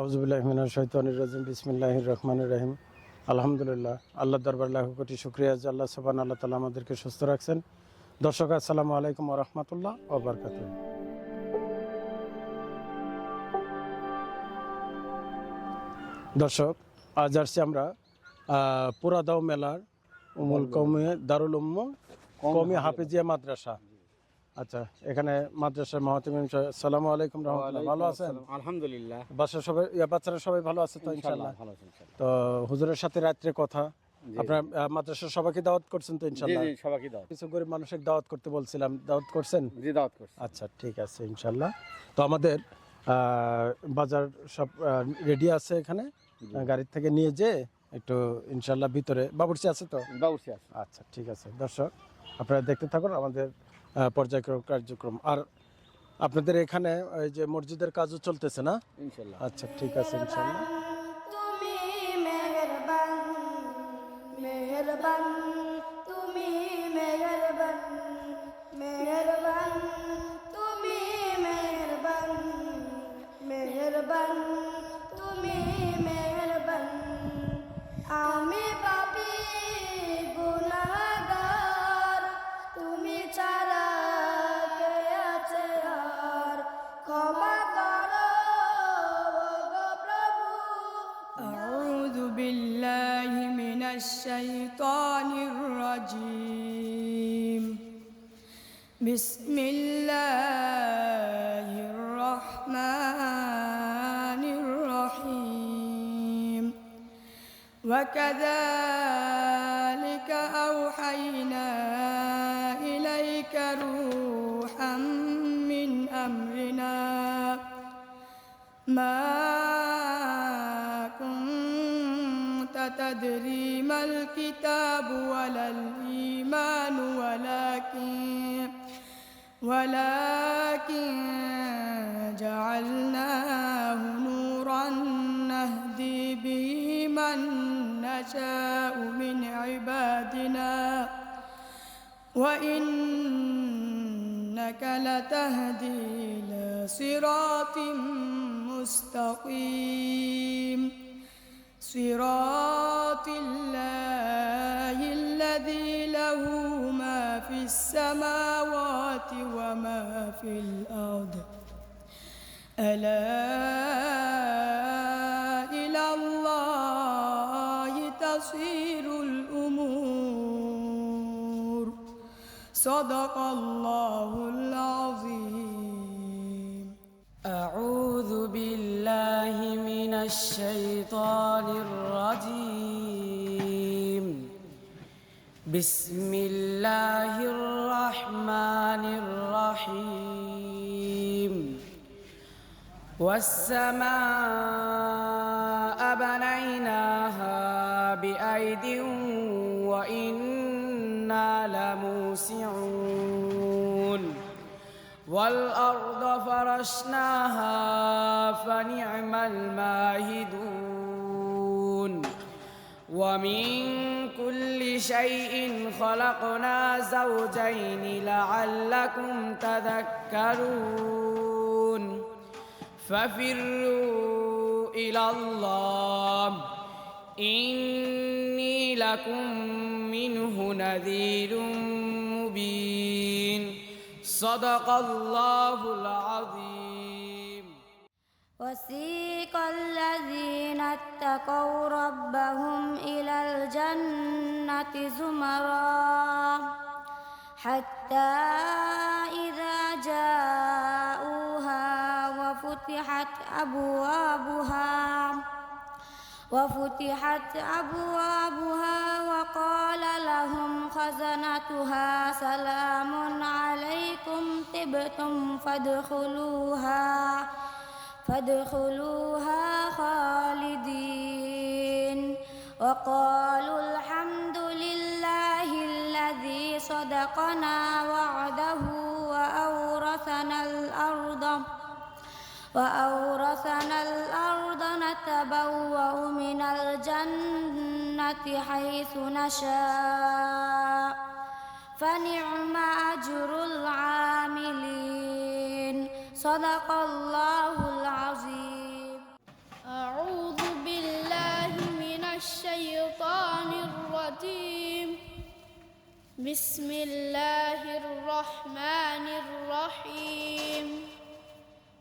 আউজুবিল্লাহমিনা শৈতানির রাজিম, বিসমিল্লাহির রহমানির রহিম। আলহামদুলিল্লাহ আল্লাহ দরবার লাখ কোটি শুক্রিয়া আল্লাহ সবান আল্লাহ তালা আমাদেরকে সুস্থ রাখছেন। দর্শক, আসসালামু আলাইকুম রহমতুল্লাহ ওবরকাত দর্শক, আজ আসছি আমরা পুরাদাও মেলার, উমুল কৌমি দারুল উম্ম কৌমি হাফিজিয়া মাদ্রাসা। আচ্ছা এখানে আলাইকুম রহমতুল্লাহ ভালো আছেন? আলহামদুলিল্লাহ। সবাই বাচ্চারা সবাই ভালো আছে তো স্যার তো হুজুরের সাথে রাত্রে কথা। আপনার সবাইকে দাওয়াত করছেন তো জি সবাইকে দাও কিছু গরিব দাওয়াত করতে বলছিলাম দাওয়াত করছেন? জি দাওয়াত করছি। আচ্ছা ঠিক আছে তো আমাদের আহ, বাজার সব রেডি আছে এখানে? গাড়ির থেকে নিয়ে যে একটু ইনশাল্লাহ ভিতরে। বাবুর্চি আছে তো? বাবুর্চি আছে। আচ্ছা ঠিক আছে। দর্শক আপনারা দেখতে থাকুন আমাদের পর্যায়ক্রম কার্যক্রম। আর আপনাদের এখানে ওই যে মসজিদের কাজও চলতেছে না? ইনশাল্লাহ। আচ্ছা ঠিক আছে ইনশাল্লাহ। بسم الله الرحمن الرحيم. وكذلك أوحينا إليك روحا من أمرنا. ما كنت تدري ما الكتاب ولا الإيمان ولكن ولكن جعلناه نورا نهدي به من نشاء من عبادنا. وإنك لتهدي إلى صراط مستقيم. صراط في الأرض. ألا إلى الله تصير الأمور. صدق الله العظيم. أعوذ بالله من الشيطان الرجيم. بسم الله والسماء بنيناها بأيد وإنا لموسعون. والأرض فرشناها فنعم الماهدون. ومن كل شيء خلقنا زوجين لعلكم تذكرون. ففروا إلى الله. إني لكم منه نذير مبين. صدق الله العظيم. وسيق الذين اتقوا ربهم إلى الجنة زمرا. حتى إذا أبوابها. وفتحت أبوابها وقال لهم خزنتها سلام عليكم طبتم فادخلوها فادخلوها خالدين. وقالوا الحمد لله الذي صدقنا وعده وأورثنا الأرض. وأورثنا الأرض نتبوأ من الجنة حيث نشاء. فنعم أجر العاملين. صدق الله العظيم. أعوذ بالله من الشيطان الرجيم. بسم الله الرحمن الرحيم.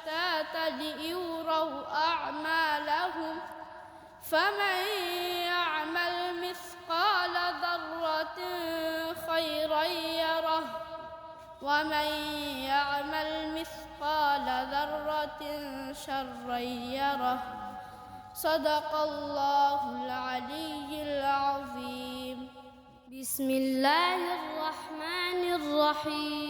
أشتاتا ليروا أعمالهم فمن يعمل مثقال ذرة خيرا يره ومن يعمل مثقال ذرة شرا يره صدق الله العلي العظيم. بسم الله الرحمن الرحيم.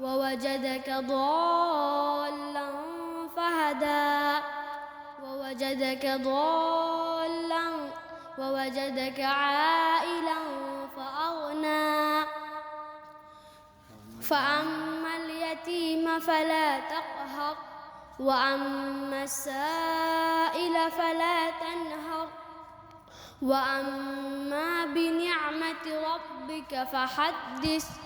ووجدك ضالا فهدى. ووجدك ضالا ووجدك عائلا فأغنى. فأما اليتيم فلا تقهر وأما السائل فلا تنهر. وأما بنعمة ربك فحدث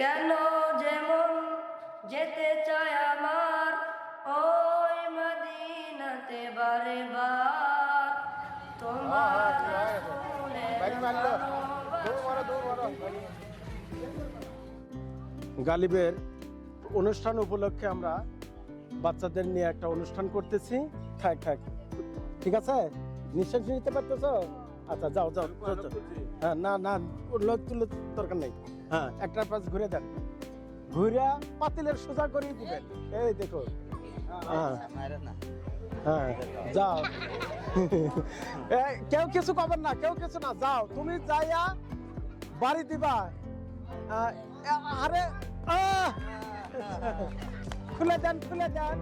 কেন যেমন যেতে চায় আমার ওই মদিনাতে বারে বার তোমার গালিবের অনুষ্ঠান উপলক্ষে আমরা বাচ্চাদের নিয়ে একটা অনুষ্ঠান করতেছি। থাক থাক। ঠিক আছে? নিঃশ্বাস নিতে পারতেছ? আচ্ছা যাও যাও যাও, যাও। হ্যাঁ না না লোক তুলে দরকার নেই। হ্যাঁ একটা পাশ ঘুরে দেন। ঘুরে পাতিলের সোজা করিয়ে দিবেন। এই দেখো হ্যাঁ। হ্যাঁ যাও। কেউ কিছু কবেন না, কেউ কিছু না, যাও। তুমি যাইয়া বাড়ি দিবা। আরে খুলে দেন খুলে দেন।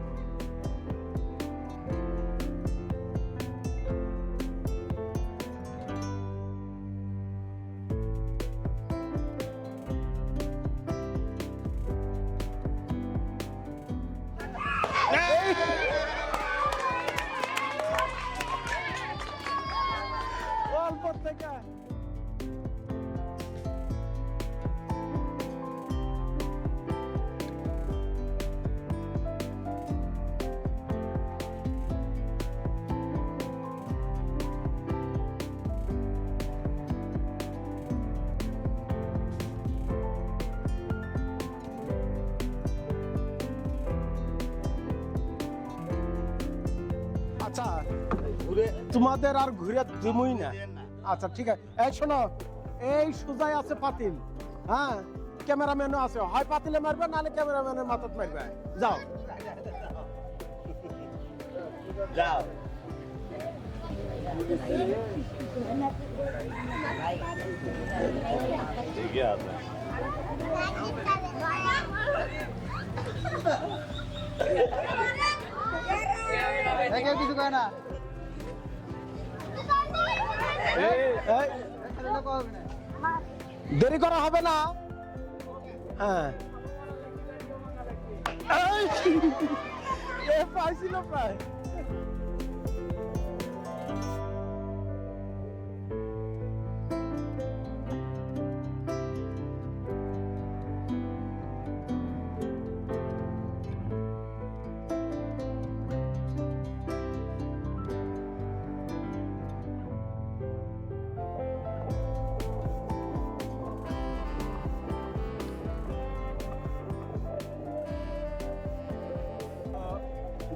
তোমাদের আর ঘুরে দিমই না। আচ্ছা ঠিক আছে। এই শোনো এই সুজাই আছে পাতিল। হ্যাঁ ক্যামেরাম্যানও আছে। হয় পাতিলে মারবে নাহলে ক্যামেরাম্যানের মাথাত মারবে। যাও। যাও। কিছু কয় না। দেরি করা হবে না। হ্যাঁ। পাইছিল প্রায়।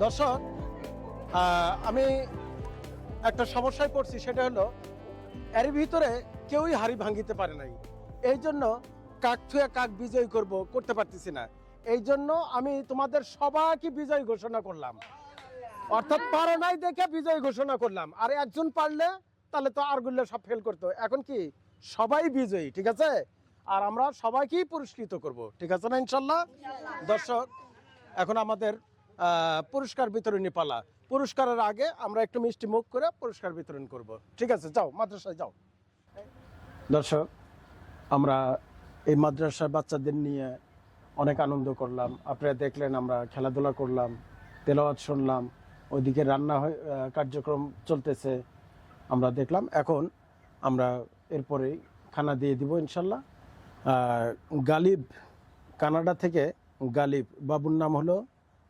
দর্শক আমি একটা সমস্যায় পড়ছি সেটা হলো এর ভিতরে কেউই হাড়ি ভাঙিতে পারে নাই। এই জন্য কাক থুয়ে কাক বিজয় করব করতে পারতেছি না। এই জন্য আমি তোমাদের সবাইকে বিজয় ঘোষণা করলাম। অর্থাৎ পারো নাই দেখে বিজয় ঘোষণা করলাম। আর একজন পারলে তাহলে তো আরগুলো সব ফেল করতো। এখন কি? সবাই বিজয়ী ঠিক আছে? আর আমরা সবাইকেই পুরস্কৃত করব ঠিক আছে না ইনশাল্লাহ। দর্শক এখন আমাদের পুরস্কার বিতরণী পালা। পুরস্কারের আগে আমরা একটু মিষ্টি মুখ করে পুরস্কার বিতরণ করব। ঠিক আছে, যাও, মাদ্রাসায় যাও। দর্শক, আমরা এই মাদ্রাসার বাচ্চাদের নিয়ে অনেক আনন্দ করলাম। আপনারা দেখলেন, আমরা খেলাধুলা করলাম, তেলাওয়াত শুনলাম, ওইদিকে রান্না কার্যক্রম চলতেছে। আমরা দেখলাম, এখন আমরা এরপরে খানা দিয়ে দিব ইনশাল্লাহ। গালিব, কানাডা থেকে গালিব, বাবুর নাম হলো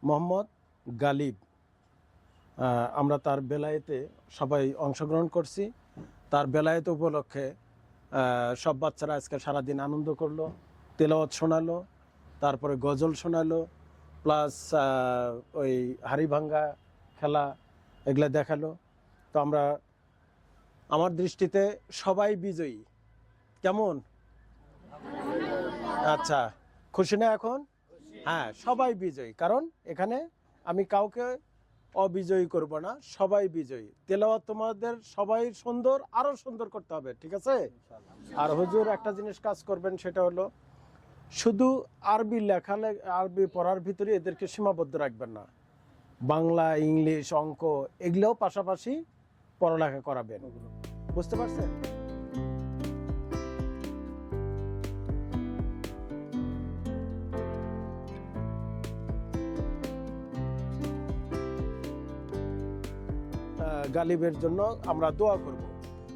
মোহাম্মদ গালিব। আমরা তার বেলায়েতে সবাই অংশগ্রহণ করছি। তার বেলায়েত উপলক্ষে সব বাচ্চারা আজকে সারাদিন আনন্দ করল, তেলাওয়াত শোনালো, তারপরে গজল শোনালো, প্লাস ওই হাড়ি ভাঙ্গা খেলা এগুলো দেখাল। তো আমরা, আমার দৃষ্টিতে সবাই বিজয়ী। কেমন? আচ্ছা খুশি না এখন? হ্যাঁ সবাই বিজয়ী। কারণ এখানে আমি কাউকে অবিজয়ী করব না, সবাই বিজয়ী। তেলাওয়াত তোমাদের সবাই সুন্দর, আরও সুন্দর করতে হবে, ঠিক আছে? আর হুজুর একটা জিনিস কাজ করবেন, সেটা হলো শুধু আরবি লেখা আরবি পড়ার ভিতরে এদেরকে সীমাবদ্ধ রাখবেন না। বাংলা, ইংলিশ, অঙ্ক, এগুলোও পাশাপাশি পড়ালেখা করাবেন। বুঝতে পারছেন? গালিবের জন্য আমরা দোয়া করব।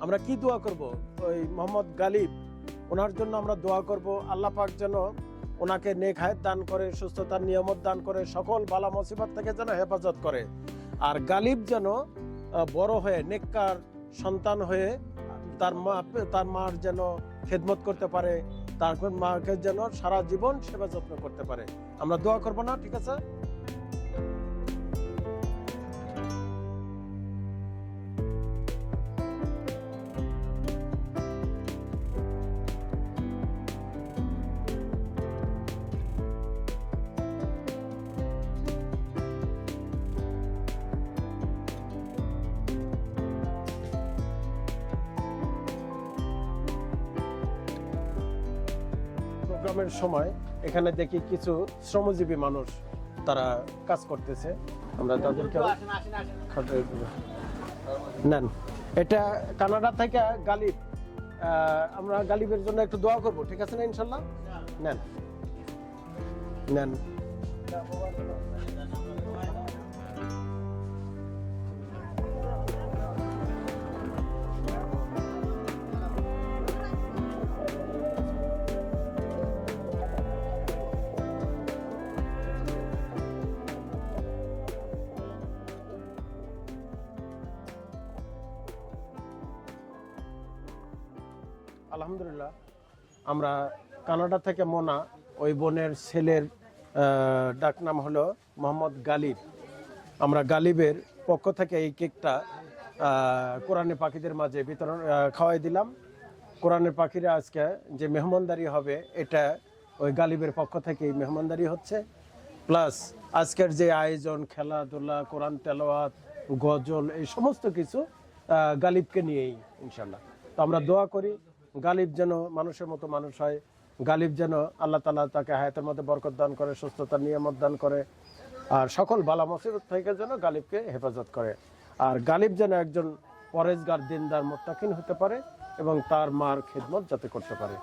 আমরা কি দোয়া করব? ওই মোহাম্মদ গালিব, ওনার জন্য আমরা দোয়া করব। আল্লাহ পাক যেন ওনাকে নেক হায়াত দান করে, সুস্থতার নিয়ামত দান করে, সকল বালা মুসিবত থেকে যেন হেফাজত করে। আর গালিব যেন বড় হয়ে, নেককার সন্তান হয়ে তার মা, তার মার যেন খেদমত করতে পারে তারপর মাকে যেন সারা জীবন সেবা যত্ন করতে পারে। আমরা দোয়া করব না, ঠিক আছে? প্রোগ্রামের সময় এখানে দেখি কিছু শ্রমজীবী মানুষ তারা কাজ করতেছে। আমরা তাদেরকে নেন। এটা কানাডা থেকে গালিব। আহ, আমরা গালিবের জন্য একটু দোয়া করব ঠিক আছে না ইনশাল্লাহ? নেন। নেন। আমরা কানাডা থেকে মোনা ওই বোনের ছেলের আহ, ডাক নাম হলো মোহাম্মদ গালিব। আমরা গালিবের পক্ষ থেকে এই কেকটা কোরআনে পাখিদের মাঝে বিতরণ খাওয়াই দিলাম। কোরআনের পাখিরা আজকে যে মেহমানদারি হবে এটা ওই গালিবের পক্ষ থেকেই মেহমানদারি হচ্ছে। প্লাস আজকের যে আয়োজন খেলাধুলা কোরআন তেলাওয়াত গজল এই সমস্ত কিছু গালিবকে নিয়েই ইনশাল্লাহ তো আমরা দোয়া করি গালিব যেন মানুষের মতো মানুষ হয়, গালিব যেন আল্লাহ তালা তাকে হায়াতের মধ্যে বরকত দান করে সুস্থতা নিয়ামত দান করে, আর সকল বালা মসিবত থেকে যেন গালিবকে হেফাজত করে। আর গালিব যেন একজন পরেজগার, দিনদার, মোত্তাকিন হতে পারে এবং তার মার খেদমত যাতে করতে পারে।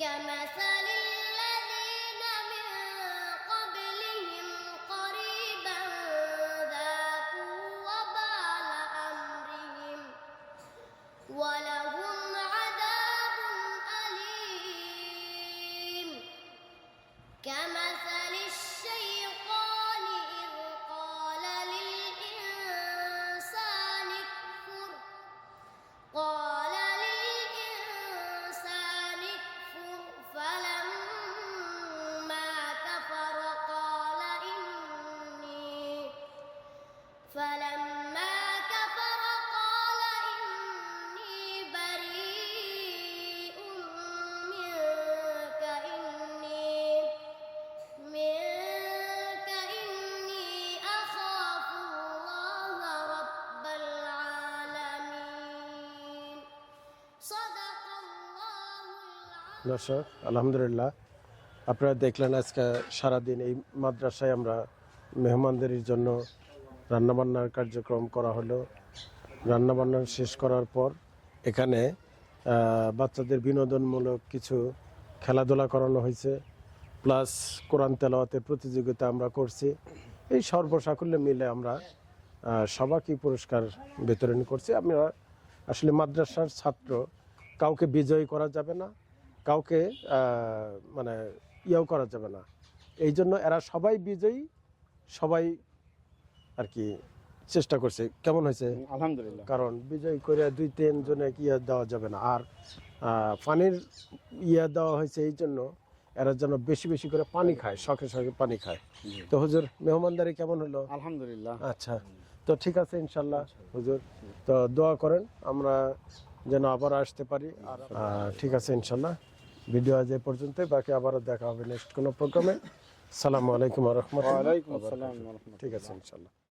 كمثل দর্শক, আলহামদুলিল্লাহ। আপনারা দেখলেন আজকে সারাদিন এই মাদ্রাসায় আমরা মেহমানদের জন্য রান্নাবান্নার কার্যক্রম করা হলো। রান্নাবান্না শেষ করার পর এখানে বাচ্চাদের বিনোদনমূলক কিছু খেলাধুলা করানো হয়েছে। প্লাস কোরআন তেলাওয়াতের প্রতিযোগিতা আমরা করছি। এই সর্বসাকুল্যে মিলে আমরা সবাইকে পুরস্কার বিতরণ করছি। আমরা আসলে মাদ্রাসার ছাত্র, কাউকে বিজয়ী করা যাবে না। কাউকে মানে ইয়েও করা যাবে না। এই জন্য এরা সবাই বিজয়ী সবাই আর কি চেষ্টা করছে। কেমন হয়েছে? আলহামদুলিল্লাহ। কারণ বিজয় করে দুই তিন জনে ইয়ে দেওয়া যাবে না। আর পানির ইয়ে দেওয়া হয়েছে এই জন্য এরা যেন বেশি বেশি করে পানি খায় শখে শখে পানি খায়। তো হুজুর মেহমানদারি কেমন হলো? আলহামদুলিল্লাহ। আচ্ছা তো ঠিক আছে ইনশাল্লাহ হুজুর। তো দোয়া করেন আমরা যেন আবার আসতে পারি। আর ঠিক আছে ইনশাল্লাহ ভিডিও আজ এ পর্যন্ত বাকি আবারও দেখা হবে নেক্সট কোনো প্রোগ্রামে সালামু আলাইকুম রহমতুল্লাহ। ঠিক আছে ইনশাল্লাহ